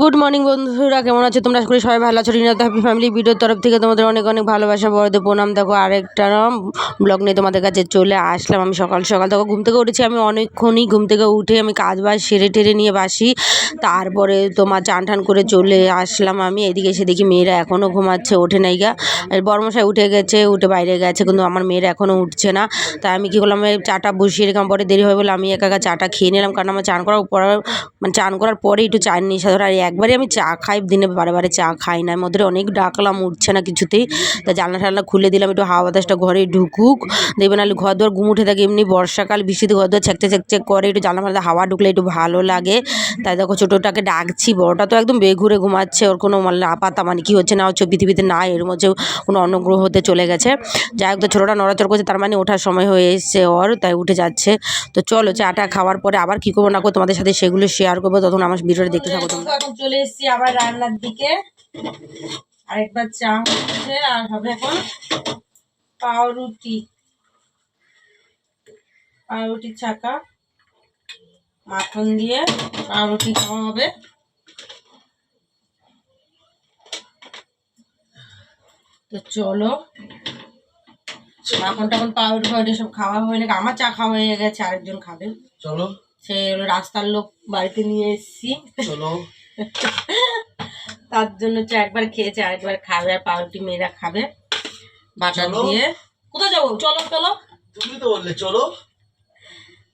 Good morning বন্ধুরা। কেমন আছো? তোমরা করি সবাই ভালো আছো। রিনাত হ্যাপি ফ্যামিলি ভিডিওর তরফ থেকে তোমাদের অনেক অনেক ভালোবাসা, বড়দের প্রণাম। দেখো, আরেকটা ব্লগ নিয়ে তোমাদের কাছে চলে আসলাম আমি সকাল সকাল। দেখো, ঘুম থেকে উঠেছি আমি অনেকক্ষণই। ঘুম থেকে উঠে আমি কাজ বাজ সেরে টেরে নিয়ে বাসি। তারপরে তোমার চান টান করে চলে আসলাম আমি। এদিকে এসে দেখি মেয়েরা এখনও ঘুমাচ্ছে, ওঠে নাই গা। আর বড়মশাই উঠে গেছে, উঠে বাইরে গেছে, কিন্তু আমার মেয়েরা এখনও উঠছে না। তাই আমি কী করলাম চাটা বসিয়ে রেখে পরে দেরি হয় বলে আমি একা একা চাটা খেয়ে নিলাম। কারণ আমার চান করার পর মানে চান করার পরে একটু চা নিয়ে সাথে আর একবারে আমি চা খাই, দিনে বারে বারে চা খাই না। মধ্যে অনেক ডাকলাম, উঠছে না কিছুতেই। তা জানলা টালনা খুলে দিলাম, একটু হাওয়া বাতাসটা ঘরে ঢুকুক। দেখবেন নাহলে ঘর দোয়ার ঘুম উঠে থাকে, এমনি বর্ষাকাল, বৃষ্টিতে ঘর দোয়ার ছেকচে ছেকচে করে, একটু জানলা ফালতে হাওয়া ঢুকলে একটু ভালো লাগে। তাই দেখো ছোটোটাকে ডাকছি, বড়টা তো একদম বেঘুরে ঘুমাচ্ছে, ওর কোনো মানে পাতা মানে কি হচ্ছে না হচ্ছে পৃথিবীতে নাই, এর মধ্যে কোনো অন্য গ্রহতে চলে গেছে। যাই হোক, তো ছোটোটা নড়াচড় করছে, তার মানে ওঠার সময় হয়ে এসছে ওর, তাই উঠে যাচ্ছে। তো চলো, চাটা খাওয়ার পরে আবার কী করব না করব তোমাদের সাথে সেগুলো শেয়ার করব তখন আমার ভিডিওটা দেখতে থাকো তোমরা। চলে এসেছি আবার রান্নার দিকে। আরেকবার চা হচ্ছে আর হবে এখন পাউরুটি। পাউরুটি ছাকা। মাখন দিয়ে পাউরুটি খাওয়া হবে। তো চলো মাখন টাখন পাউরুটি ফাউরুটি সব খাওয়া হয়ে গেছে। আমার চা খাওয়া হয়ে গেছে আরেকজন খাবে। চলো। সে রাস্তার লোক বাড়িতে নিয়ে এসেছি। চলো। তার জন্য হচ্ছে একবার খেয়েছে আরেকবার খাবে আর পাউরুটি মেয়েরা খাবে। বাটার দিয়ে। কোথায় যাব? চলো চলো। তুমি তো বললে চলো।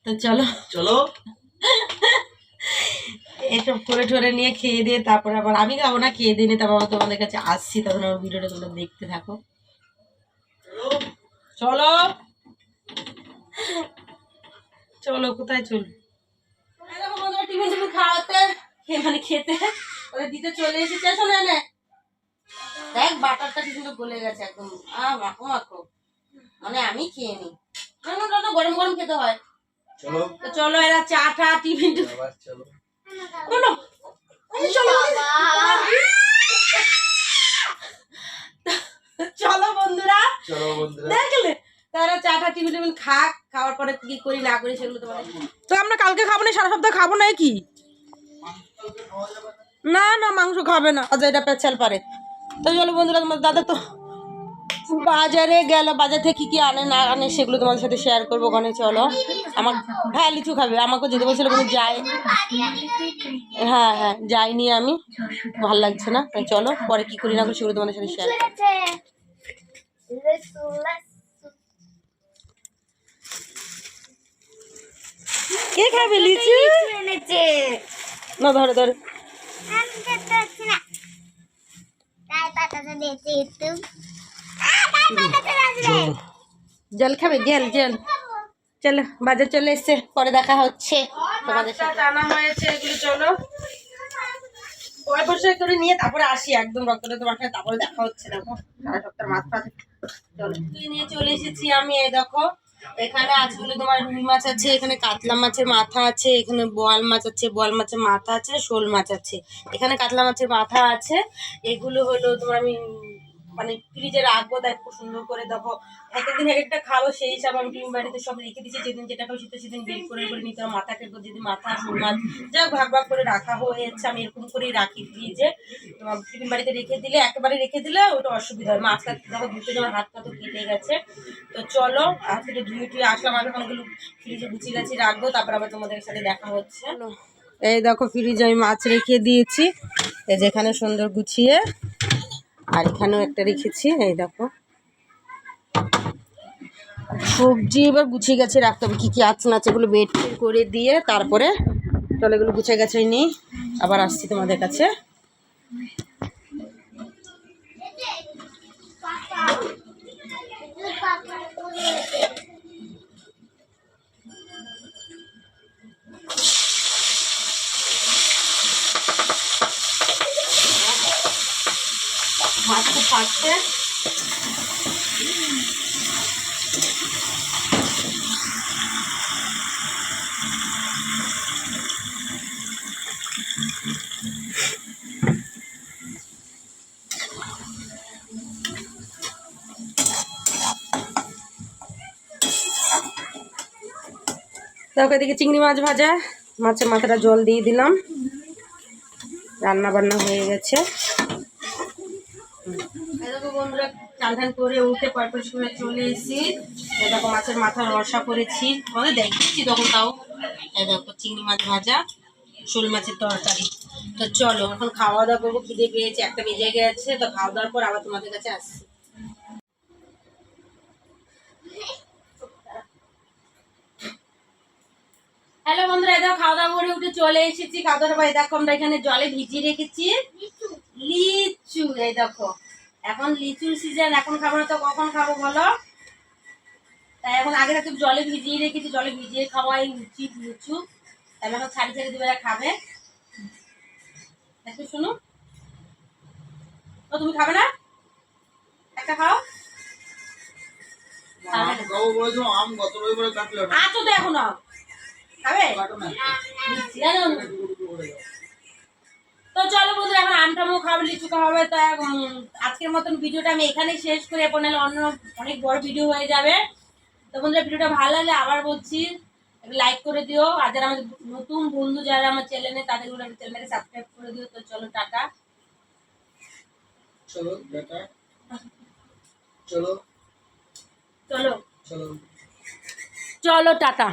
তো চলো। চলো। এসব করে ঠরে নিয়ে খেয়ে দিয়ে তারপরে আবার আমি খাব না খেয়ে দিয়ে নিয়ে তারপর আবার তোমাদের কাছে আসছি। তখন আমার ভিডিওটা তোমরা দেখতে থাকো। চলো। চলো কোথায় চলো? টিফিন টিফিন খাওয়াতে মানে খেতে। ওদের দিতে চলে এসেছে শোনে নে দেখ বাটারটা কি সুন্দর গলে গেছে একদম। আহ মাখো মাখো। মানে আমি খেয়ে নি। গরম গরম খেতে হয়। চলো। তো চলো এরা চা টা টিফিন। চলো. চলো। চলো বন্ধুরা। চলো বন্ধুরা। দেখলে তারা চাটা টিফিন টিফিন খাক খাওয়ার পরে কি করি না করি সেগুলো তোমাদের তো আমরা কালকে খাব না সারা সপ্তাহ খাব না কি? না না, মাংস খাবে না। আচ্ছা এটা পেছাল পারে। তো চলো বন্ধুরা তোমার দাদা তো বাজারে গেল, বাজার থেকে কি কি আনে, না আনে, সেগুলো তোমাদের সাথে শেয়ার করব ওখানে চলো। আমার হ্যাঁ লিচু খাবে। আমাকে যেতে বলছিল যাই। হ্যাঁ হ্যাঁ যাইনি আমি। ভালো লাগছে না। চলো, পরে কি করি না করি সেগুলো তোমাদের সাথে শেয়ার কে খাবে, লিচু? না জল খাবে? জল জল। চলো, বাজার চলে এসছে, পরে দেখা হচ্ছে। হয়েছে, এগুলো চলো। করে নিয়ে তারপরে আসি, একদম তারপরে দেখা হচ্ছে, দেখো। সারা নিয়ে চলে এসেছি আমি, এই দেখো। এখানে আজগুলো তোমার রুই মাছ আছে, এখানে কাতলা মাছের মাথা আছে, এখানে বোয়াল মাছ আছে, বোয়াল মাছের মাথা আছে, শোল মাছ আছে। এখানে কাতলা মাছের মাথা আছে। এগুলো হলো তোমার আমি মানে ফ্রিজে রাখব খুব সুন্দর করে দেখো। এক একদিন এক একটা খাব সেই হিসাবে আমি টিম বাড়িতে সব রেখে দিচ্ছি যেদিন যেটা খাব সেটা সেদিন বের করে করে নিতে হবে। মাথা কেটে যেদিন মাথা মাছ যা ভাগ ভাগ করে রাখা হয়েছে আমি এরকম করেই রাখি ফ্রিজে তোমার টিফিন বাড়িতে রেখে দিলে, একেবারে রেখে দিলে ওটা অসুবিধা হয়। মাছ কাটতে দেখো ধুতে আমার হাত পা তো কেটে গেছে। তো চলো আজকে ধুয়ে টুয়ে আসলাম। আমি ওখানগুলো ফ্রিজে গুছিয়ে গাছি রাখব, তারপর আবার তোমাদের সাথে দেখা হচ্ছে। এই দেখো ফ্রিজে আমি মাছ রেখে দিয়েছি। যেখানে সুন্দর গুছিয়ে আর এখানেও একটা রেখেছি, এই দেখো। সবজি এবার গুছিয়ে গেছে রাখতে হবে, কী কী আছে না আছে এগুলো বেড করে দিয়ে তারপরে তাহলে এগুলো গুছিয়ে গেছে নিই। আবার আসছি তোমাদের কাছে। মাছটা ফাটছে। দেখো এদিকে চিংড়ি মাছ ভাজা। মাছের মাথাটা জল দিয়ে দিলাম। রান্না বান্না হয়ে গেছে। এই বন্ধুরা করে উঠে পরপর করে চলে এসেছি। মাছের মাথা রসা করেছি তোমাদের দেখছি তখন তাও। চিংড়ি মাছ ভাজা, শোল মাছের তরকারি। তো চলো, এখন খাওয়া দাওয়া করব, খিদে পেয়েছে, একটা বেজে গেছে, তো খাওয়া দাওয়ার পর আবার তোমাদের কাছে আসছি। হ্যালো বন্ধুরা দেখো খাওয়া দাওয়া করে উঠে চলে এসেছি। খাওয়া দাওয়ার পর দেখো আমরা এখানে জলে ভিজিয়ে রেখেছি। লিচু, এই দেখো। এখন লিচুর সিজন এখন খাব না তো কখন খাব বলো? তাই এখন আগে থেকে জলে ভিজিয়ে রেখেছি জলে ভিজিয়ে খাওয়াই উচিত লিচু তাহলে এখন ছাড়ি ছাড়ি দুবেলা খাবে। একটু শোনো। ও তুমি খাবে না? একটা খাও। আছো তো এখনও খাবে? জানো না? তো চলো বন্ধু এখন আমটামও খাবে লিচু খাওয়াবে তো এখন আজকের মতন ভিডিওটা আমি এখানেই শেষ করি। এরপর অন্য অনেক বড় ভিডিও হয়ে যাবে। তো বন্ধুরা ভিডিওটা ভালো লাগলে আবার বলছি লাইক করে দিও। আর যারা আমাদের নতুন বন্ধু যারা আমার চ্যানেলে তাদের চ্যানেলটাকে সাবস্ক্রাইব করে দিও। তো চলো টাটা। চলো বেটা চলো। চলো। চলো। চলো টাটা।